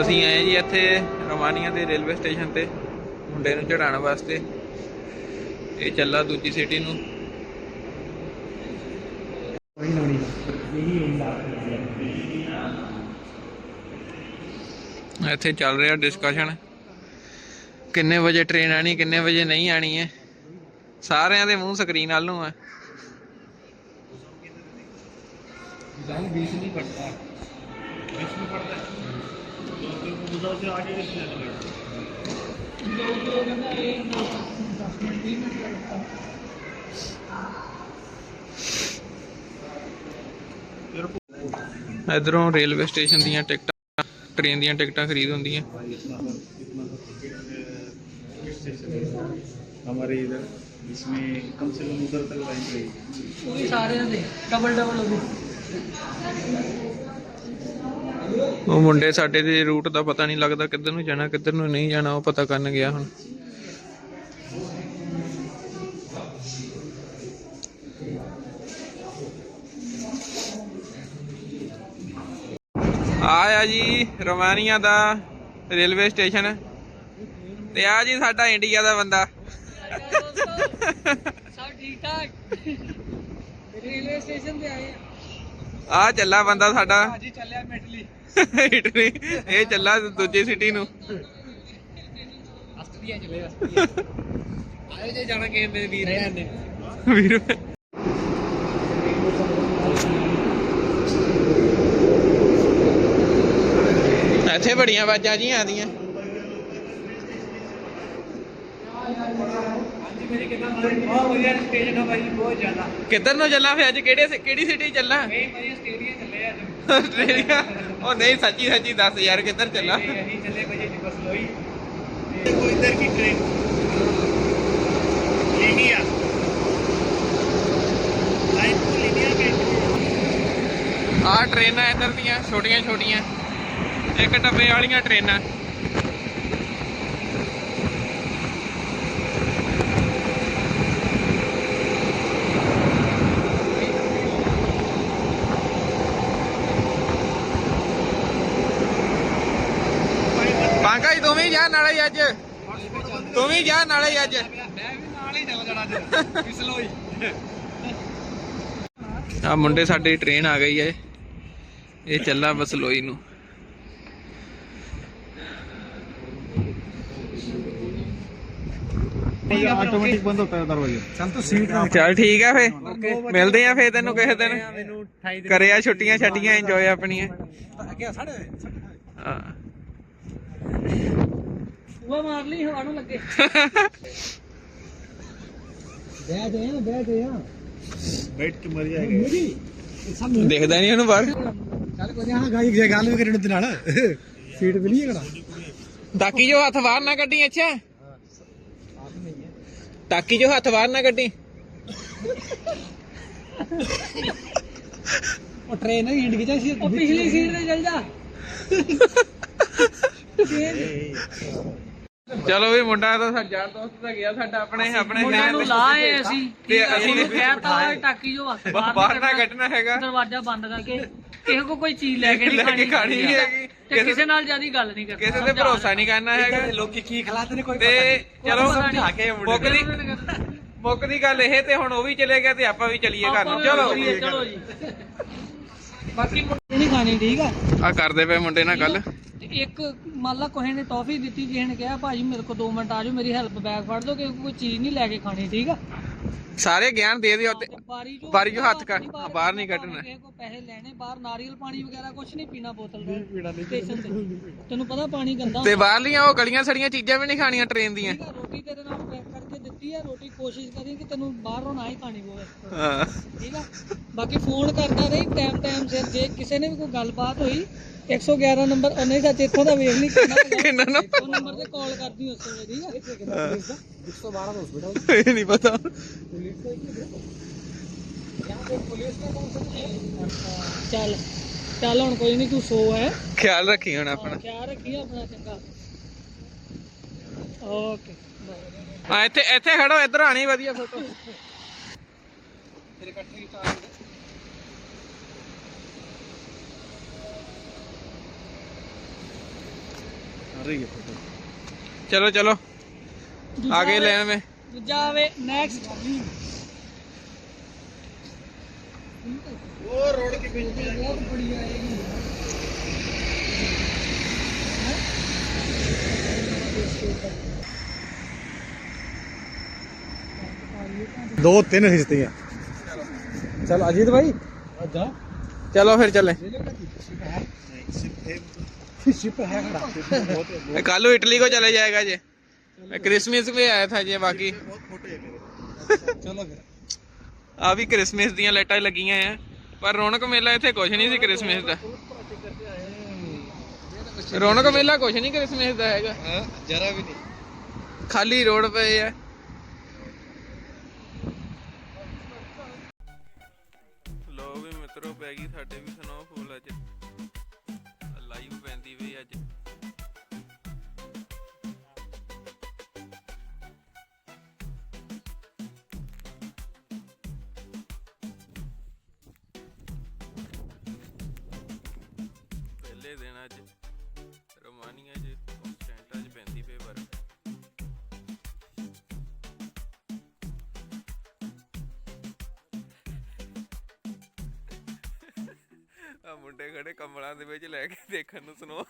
ਅਸੀਂ ਆਏ ਜੀ ਇੱਥੇ ਰੋਮਾਨੀਆ ਦੇ ਰੇਲਵੇ ਸਟੇਸ਼ਨ ਤੇ, ਮੁੰਡੇ ਨੂੰ ਚੜਾਉਣ ਵਾਸਤੇ। ਇਹ ਚੱਲਾ ਦੂਜੀ ਸਿਟੀ ਨੂੰ। ਇੱਥੇ ਚੱਲ ਰਿਹਾ ਡਿਸਕਸ਼ਨ ਕਿੰਨੇ ਵਜੇ ਟ੍ਰੇਨ ਆਣੀ ਕਿੰਨੇ ਵਜੇ ਨਹੀਂ ਆਣੀ ਹੈ। ਸਾਰਿਆਂ ਦੇ ਮੂੰਹ ਸਕਰੀਨ ਵੱਲ ਨੂੰ ਹੈ ਜਾਨ ਬੀਚ ਨਹੀਂ ਪੜਦਾ ਬੀਚ ਨਹੀਂ ਪੜਦਾ पड़ता है उधर से आगे कैसे जाएगा ਇਧਰੋਂ ਰੇਲਵੇ ਸਟੇਸ਼ਨ ਦੀਆਂ ਟਿਕਟਾਂ ਟ੍ਰੇਨ ਦੀਆਂ ਟਿਕਟਾਂ ਖਰੀਦ ਹੁੰਦੀਆਂ हमारे इधर इसमें कम से कम उधर तक लाइन रहेगी ਉਹ ਵੀ ਸਾਰਿਆਂ ਦੇ ਉਹ ਮੁੰਡੇ ਸਾਡੇ ਦੇ ਰੂਟ ਦਾ ਪਤਾ ਨਹੀਂ ਲੱਗਦਾ ਕਿੱਧਰ ਨੂੰ ਜਾਣਾ, ਕਿੱਧਰ ਨੂੰ ਨਹੀਂ ਜਾਣਾ, ਉਹ ਪਤਾ ਕਰਨ ਗਿਆ ਹੁਣ। ਆਇਆ ਜੀ ਰੋਮਾਨੀਆ ਦਾ ਰੇਲਵੇ ਸਟੇਸ਼ਨ। ਤੇ ਆ ਜੀ ਸਾਡਾ ਇੰਡੀਆ ਦਾ ਬੰਦਾ। ਸਭ ਠੀਕ ਠਾਕ ਰੇਲਵੇ ਸਟੇਸ਼ਨ ਤੇ ਆਏ ਆ। ਆ ਚੱਲਾ ਬੰਦਾ ਸਾਡਾ। ਜੀ ਚੱਲਿਆ ਮੈਟਲੀ ਇਟਲੀ। ਇਹ ਚੱਲਾ ਦੂਜੀ ਸਿਟੀ ਨੂੰ। ਆਸਟਰੀਆ ਚੱਲੇ ਆਸਟਰੀਆ ਆਏ ਜੇ ਜਾਣਾ ਕਿਸੇ ਮੇਰੇ ਵੀਰ ਭੈਣ ਨੇ। ਵੀਰ। ਇੱਥੇ ਬੜੀਆਂ ਆਵਾਜ਼ਾਂ ਜੀਆਂ ਆਉਂਦੀਆਂ। ਮੇਰੇ ਕਿੰਨਾ ਕਿੱਧਰ ਨੂੰ ਚੱਲਾ ਫੇ ਅੱਜ? ਕਿਹੜੇ ਕਿਹੜੀ ਸਿਟੀ ਚੱਲਾ? ਨਹੀਂ ਭਾਈ ਸਟੇਡੀਅਮ ਚੱਲੇ ਅੱਜ। ਆਸਟ੍ਰੇਲੀਆ ਉਹ ਨਹੀਂ ਸੱਚੀ ਸੱਚੀ ਆ ਟ੍ਰੇਨਾਂ ਇਧਰ ਦੀਆਂ ਛੋਟੀਆਂ ਛੋਟੀਆਂ ਇੱਕ ਟੱਪੇ ਵਾਲੀਆਂ ਟ੍ਰੇਨਾਂ ਨਾਲ ਹੀ ਅੱਜ। ਤੂੰ ਵੀ ਗਿਆ ਨਾਲ ਹੀ ਅੱਜ। ਮੈਂ ਵੀ ਨਾਲ ਹੀ ਚੱਲ ਜਾਣਾ ਅੱਜ ਪਿਸਲੋ ਹੀ ਆ ਮੁੰਡੇ ਸਾਡੀ ਟ੍ਰੇਨ ਆ ਗਈ ਹੈ। ਇਹ ਚੱਲਾ ਬਸ ਲੋਈ ਨੂੰ। ਆਟੋਮੈਟਿਕ ਠੀਕ ਆ ਫੇ। ਮਿਲਦੇ ਆ ਫੇ ਤੈਨੂੰ ਕਿਸੇ ਦਿਨ। ਕਰਿਆ ਛੁੱਟੀਆਂ ਛੱਡੀਆਂ ਇੰਜੋਏ ਆਪਣੀਆਂ। ਉਹ ਮਾਰ ਲਈ ਹਵਾ ਨੂੰ ਲੱਗੇ। ਬੈਠ ਆ ਬੈਠ ਆ ਬੈਠ ਕੇ ਮਰ ਜਾਏਗਾ। ਦੇਖਦਾ ਨਹੀਂ ਉਹਨੂੰ ਬਾਹਰ। ਚੱਲ ਕੋਈ ਹਾਂ ਗਾਈ ਜੇ ਗੱਲ ਵੀ ਕਰਨ ਤੇ ਨਾਲ। ਸੀਟ ਮਿਲੀ ਹੈ ਕਣਾ ਤਾਕੀ ਜੋ ਹੱਥ ਬਾਹਰ ਨਾ ਕੱਢੀ ਅੱਛਾ। ਤਾਕੀ ਜੋ ਹੱਥ ਬਾਹਰ ਨਾ ਕੱਢੀ। ਉਹ ਟ੍ਰੇਨ ਹੀ ਹਿੰਡ ਗਿਆ ਸੀ ਪਿਛਲੀ ਸੀਟ ਤੇ ਚੱਲ ਜਾ। ਚਲੋ ਵੀ ਮੁੰਡਾ ਤਾਂ ਸਾਡਾ ਯਾਰ ਦੋਸਤ ਤਾਂ ਗਿਆ ਸਾਡਾ ਆਪਣੇ ਆਪਣੇ ਮੁੰਡਿਆਂ ਨੂੰ ਲਾਏ ਅਸੀਂ। ਤੇ ਅਸੀਂ ਅਸੀਂ ਕਹਿਤਾ ਓਏ ਟਾਕੀ ਜੋ ਹੱਥ ਬਾਹਰ ਨਾ ਕੱਢਣਾ ਹੈਗਾ। ਦਰਵਾਜ਼ਾ ਬੰਦ ਕਰਕੇ ਕਿਸੇ ਕੋ ਕੋਈ ਚੀਜ਼ ਲੈ ਕੇ ਨਹੀਂ ਖਾਣੀ ਨਹੀਂ ਹੈਗੀ। ਤੇ ਕਿਸੇ ਨਾਲ ਜਿਆਦੀ ਗੱਲ ਨਹੀਂ ਕਰਨੀ। ਕਿਸੇ ਤੇ ਭਰੋਸਾ ਨਹੀਂ ਕਰਨਾ ਹੈਗਾ ਹੈਗਾ। ਲੋਕੀ ਕੀ ਖਿਲਾਤੇ ਨੇ ਕੋਈ ਪਤਾ ਤੇ ਚਲੋ ਉਹ ਤਾਂ ਕੇ ਮੁੰਡੇ ਮੁੱਕ ਨੂੰ। ਮੁੱਕ ਦੀ ਗੱਲ ਇਹ ਤੇ ਹੁਣ ਉਹ ਵੀ ਚਲੇ ਗਿਆ ਤੇ ਆਪਾਂ ਵੀ ਚਲੀਏ ਘਰ ਨੂੰ। ਚਲੋ। ਚਲੋ ਜੀ। ਬਾਕੀ ਮੁੰਡੇ ਨਹੀਂ ਖਾਣੀ ਠੀਕ ਆ? ਆ ਕਰਦੇ ਪਏ ਮੁੰਡੇ ਨਾਲ ਗੱਲ। ਇੱਕ ਮੰਨ ਲਾ ਕੋਹੇ ਨੇ ਟੌਫੀ ਦਿੱਤੀ ਕਿਸੇ ਨੇ ਕਿਹਾ ਭਾਜੀ ਮੇਰੇ ਕੋਲ 2 ਮਿੰਟ ਆ ਜਾਓ ਮੇਰੀ ਹੈਲਪ ਬੈਗ ਫੜ ਦੋ ਕਿ ਕੋਈ ਚੀਜ਼ ਨਹੀਂ ਲੈ ਕੇ ਖਾਣੀ ਠੀਕ ਆ? ਸਾਰੇ ਗਿਆਨ ਦੇ ਦਿਓ ਤੇ ਬਾਰੀ ਜੋ ਬਾਰੀ ਹੱਥ ਕੱਢ- ਬਾਹਰ ਨਹੀਂ ਕੱਢਣਾ। ਕਿਸੇ ਕੋ ਪੈਸੇ ਲੈਣੇ ਬਾਹਰ ਨਾਰੀਅਲ ਪਾਣੀ ਵਗੈਰਾ ਕੁਝ ਨਹੀਂ ਪੀਣਾ ਬੋਤਲ ਦਾ ਸਟੇਸ਼ਨ ਤੇ। ਤੈਨੂੰ ਪਤਾ ਪਾਣੀ ਗੰਦਾ ਤੇ ਬਾਹਰਲੀਆਂ ਉਹ ਗਲੀਆਂ ਸੜੀਆਂ ਚੀਜ਼ਾਂ ਵੀ ਨਹੀਂ ਖਾਣੀਆਂ ਟ੍ਰੇਨ ਦੀਆਂ। ਰੋਟੀ ਤੇਰੇ ਨਾਲ ਪੈਕ ਕਰਕੇ ਦਿੱਤੀ ਆ ਰੋਟੀ ਕੋਸ਼ਿਸ਼ ਕਰੀ ਕਿ ਤੈਨੂੰ ਬਾਹਰੋਂ ਨਾ ਹੀ ਖਾਣੀ ਪਵੇ। ਹਾਂ। ਠੀਕ ਆ? ਬਾਕੀ ਫੋਨ ਕਰਦਾ ਰਹੀ ਟਾਈਮ ਟਾਈਮ ਸਿਰ ਜੇ ਕਿਸੇ ਨੇ ਵੀ ਕੋਈ ਗੱਲਬਾਤ ਹੋਈ 111 ਨੰਬਰ ਉਹ ਨਹੀਂ ਸੱਚ ਇੱਥੋਂ ਦਾ ਵੇਖ ਨਹੀਂ ਕਿੰਨਾ ਨੰਬਰ ਤੇ ਕਾਲ ਕਰਦੀ ਉਸ ਵੇਲੇ ਠੀਕ ਆ? 112 ਦਾ ਹਸਪੀਟਲ ਇਹ ਨਹੀਂ ਪਤਾ। ਚੱਲ ਚੱਲ ਹੁਣ ਕੋਈ ਨਹੀਂ ਤੂੰ ਸੋ ਹੈ। ਖਿਆਲ ਰੱਖੀ ਹੁਣ ਆਪਣਾ। ਖਿਆਲ ਰੱਖੀ ਆਪਣਾ ਚੰਗਾ। ਓਕੇ ਆ ਇੱਥੇ ਇੱਥੇ ਖੜੋ ਇੱਧਰ ਆਣੀ ਵਧੀਆ ਫੋਟੋ ਤੇਰੇ ਇਕੱਠੇ ਹੀ ਰਹੀ ਹੈ ਫੋਟੋ ਚਲੋ ਚਲੋ। ਆਗੇ ਆਵੇ- ਲੈਣ में ਦੂਜਾ ਆਵੇ ਨੈਕਸਟ ਉਹ ਰੋਡ ਕੇ ਵਿੱਚ में ਬਹੁਤ ਬੜੀ ਆਏਗੀ ਦੋ ਤਿੰਨ ਹਿੱਸੇ चल अजीत भाई जा ਚਲੋ ਫਿਰ ਚੱਲੇ शिप है खड़ा कल इटली को चले जाएगा जी क्रिसमस में आया था जी बाकी बहुत छोटे है मेरे चलो फिर ਆ ਵੀ ਕ੍ਰਿਸਮਸ ਦੀਆਂ ਲਾਈਟਾਂ ਲੱਗੀਆਂ ਆ ਪਰ ਰੌਣਕ ਮੇਲਾ ਇੱਥੇ ਕੁਝ ਨਹੀਂ ਸੀ ਕ੍ਰਿਸਮਸ ਦਾ ਰੌਣਕ ਮੇਲਾ ਕੁਛ ਨਹੀਂ ਕ੍ਰਿਸਮਸ ਦਾ ਹੈਗਾ। ਹਾਂ ਜਰਾ ਵੀ ਨਹੀਂ। ਖਾਲੀ ਰੋਡ ਪਏ ਆ। ਲੋ ਵੀ ਮਿੱਤਰੋ ਪੈ ਗਈ ਸਾਡੇ ਵੀ ਸਨੋ ਫੁੱਲ ਅੱਜ। ਲਾਈਵ ਪੈਂਦੀ ਵੀ ਅੱਜ। ਪਹਿਲੇ ਦਿਨ ਅੱਜ ਮੁੰਡੇ ਖੜੇ ਕਮਲਾਂ ਦੇ ਵਿੱਚ ਲੈ ਕੇ ਦੇਖਣ ਨੂੰ ਸੁਣੋ।